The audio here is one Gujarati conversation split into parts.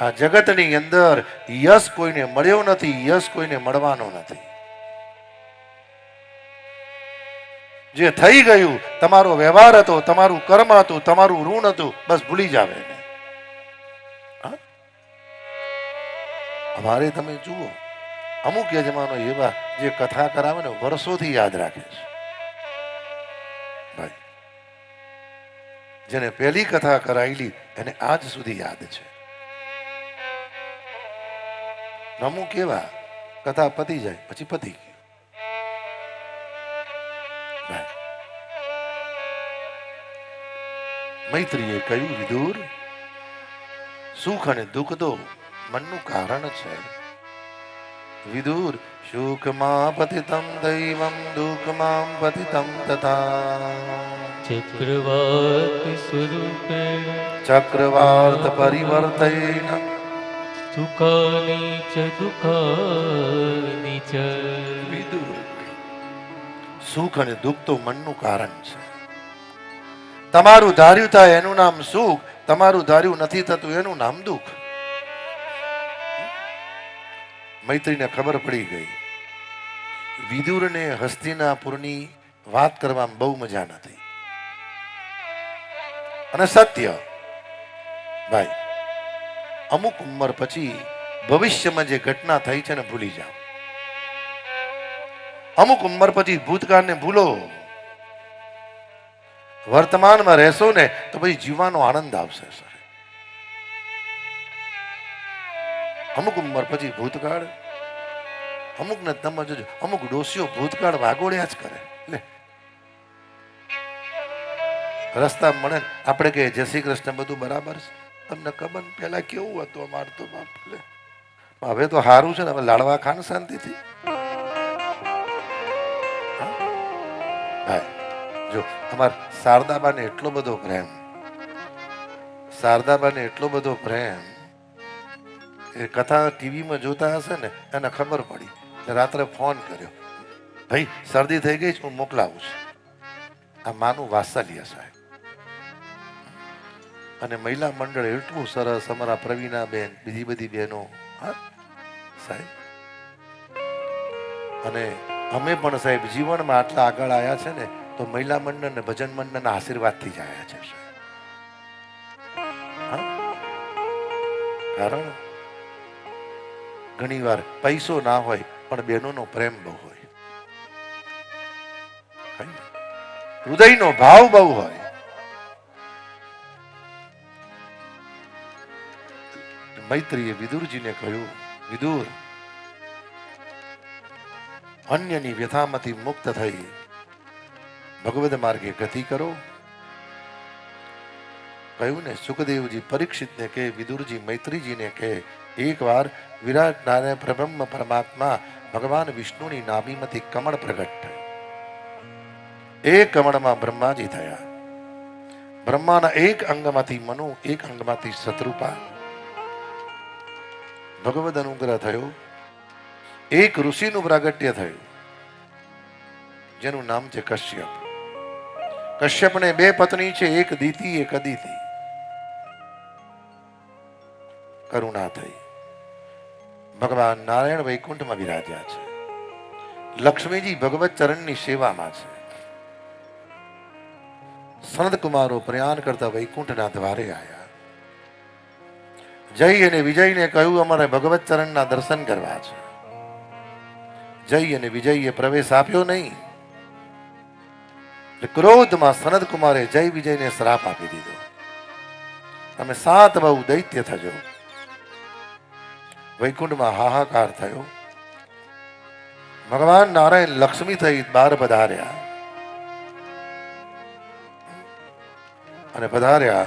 આ જગતની અંદર યશ કોઈને મળ્યો નથી, યશ કોઈને મળવાનો નથી. જે થઈ ગયું, તમારો વ્યવહાર હતો, તમારું કર્મ હતું, તમારું ઋણ હતું, બસ ભૂલી જાવ અમારે તમે જુઓ, અમુક યજમાનો એવા જે કથા કરાવે ને વર્ષોથી યાદ રાખે છે. જેને પહેલી કથા કરાયેલી, એને આજ સુધી યાદ છે. ને કેવા કથા પતી જાય પછી પતી ગયું. મૈત્રીએ કહ્યું વિદુર સુખ અને દુઃખ તો મનનું કારણ છે. વિદુર સુખમાં પતિતમ દૈવમ દુઃખમાં પતિતમ તથા. ચક્રવાત સ્વરૂપે ચક્રવાર્થ પરિવર્તન સુખાની ચ દુઃખાની ચ સુખ અને દુઃખ તો મનનું કારણ છે. તમારું ધાર્યું થાય એનું નામ સુખ, તમારું ધાર્યું નથી થતું એનું નામ દુઃખ. મૈત્રીને ખબર પડી ગઈ. વિદુરને હસ્તિનાપુરની વાત કરવામાં બહુ મજા નથી અને સત્ય. ભાઈ અમુક ઉંમર પછી ભવિષ્યમાં જે ઘટના થઈ છે ને ભૂલી જાઓ. અમુક ઉંમર પછી ભૂતકાળને ભૂલો. વર્તમાનમાં રહેશો ને તો પછી જીવવાનો આનંદ આવશે, સર. અમુક ઉંમર પછી ભૂતકાળ, અમુક ને તમે જોજો, અમુક ડોસીઓ ભૂતકાળ વાગોળ્યા જ કરે. લે. રસ્તા મળે આપણે કે જય શ્રી કૃષ્ણ, બધું બરાબર છે. તમને ખબર પેલા કેવું હતું અમાર તો હવે તો સારું છે ને, હવે લાડવા ખાન શાંતિથી. હા? જો, અમાર શારદાબાને એટલો બધો પ્રેમ, શારદાબાને એટલો બધો પ્રેમ, એ કથા ટીવીમાં જોતા હશે ને, એને ખબર પડી. રાત્રે ફોન કર્યો. ભાઈ, શરદી થઈ ગઈ છે, હું મોકલાવું છું. આ માનું વાત્સલ્ય સાહેબ. અને મહિલા મંડળ એટલું સરસ અમારા પ્રવીણા બેન, બીજી બધી બહેનો સાહેબ. અને અમે પણ સાહેબ જીવનમાં આટલા આગળ આવ્યા છે ને, તો મહિલા મંડળ ને ભજન મંડળના આશીર્વાદથી જ આવ્યા છે, સાહેબ. કારણ ઘણીવાર પૈસો ના હોય, પણ બહેનોનો પ્રેમ બહુ હોય. હૃદયનો ભાવ બહુ હોય. મૈત્રીએ વિદુરજીને કહ્યું, વિદુર, અન્યની વ્યથામાંથી મુક્ત થઈ. ભગવદ માર્ગે ગતિ કરો. કહ્યું ને, સુખદેવજી પરીક્ષિતને કે, વિદુરજી મૈત્રીજીને કે, એકવાર વિરાટ નારાયણ પ્રબ્રહ્મ પરમાત્મા ભગવાન વિષ્ણુની નાભીમાંથી કમળ પ્રગટ થયું એ કમળમાં બ્રહ્માજી થયા. બ્રહ્માના એક અંગમાંથી મનુ, એક અંગમાંથી શત્રુપા. ભગવદ અનુગ્રહ થયો. એક ઋષિનું પ્રાગટ્ય થયું. જેનું નામ છે કશ્યપ. કશ્યપને બે પત્ની છે, એક દીતિ, એક અદિતિ. કરુણા થઈ. ભગવાન નારાયણ વૈકુંઠમાં બિરાજ્યા છે. લક્ષ્મીજી ભગવત ચરણની સેવામાં છે. સનદ કુમારો પ્રયાણ કરતા વૈકુંઠના દ્વારે આવ્યા જય અને વિજયને કહ્યું, અમારે ભગવત ચરણના દર્શન કરવા છે. જય અને વિજયે પ્રવેશ આપ્યો નહીં. ક્રોધમાં સનદ કુમારે જય વિજયને શ્રાપ આપી દીધો. તમે સાત બહુ દૈત્ય થજો. વૈકુંઠમાં હાહાકાર થયો. ભગવાન નારાયણ લક્ષ્મી થઈ બાર પધાર્યા. અને પધાર્યા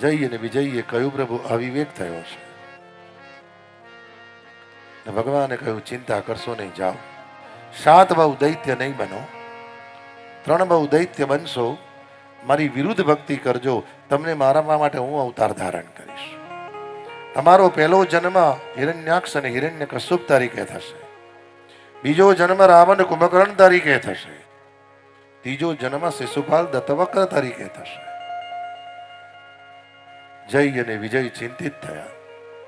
જય અને વિજયીએ કહ્યું પ્રભુ અવિવેક થયો છે. ભગવાને કહ્યું, ચિંતા કરશો નહીં, જાઓ. સાત બહુ દૈત્ય નહીં બનો. ત્રણ બહુ દૈત્ય બનશો, મારી વિરુદ્ધ ભક્તિ કરજો. તમને મારા માટે હું અવતાર ધારણ કરીશ. તમારો પહેલો જન્મ હિરણ્યાક્ષ અને હિરણ્ય કશુપ તરીકે થશે. બીજો જન્મ રાવણ કુંભકર્ણ તરીકે થશે. ત્રીજો જન્મ શિશુપાલ દત્તવક્ર તરીકે થશે. જય અને વિજય ચિંતિત થયા.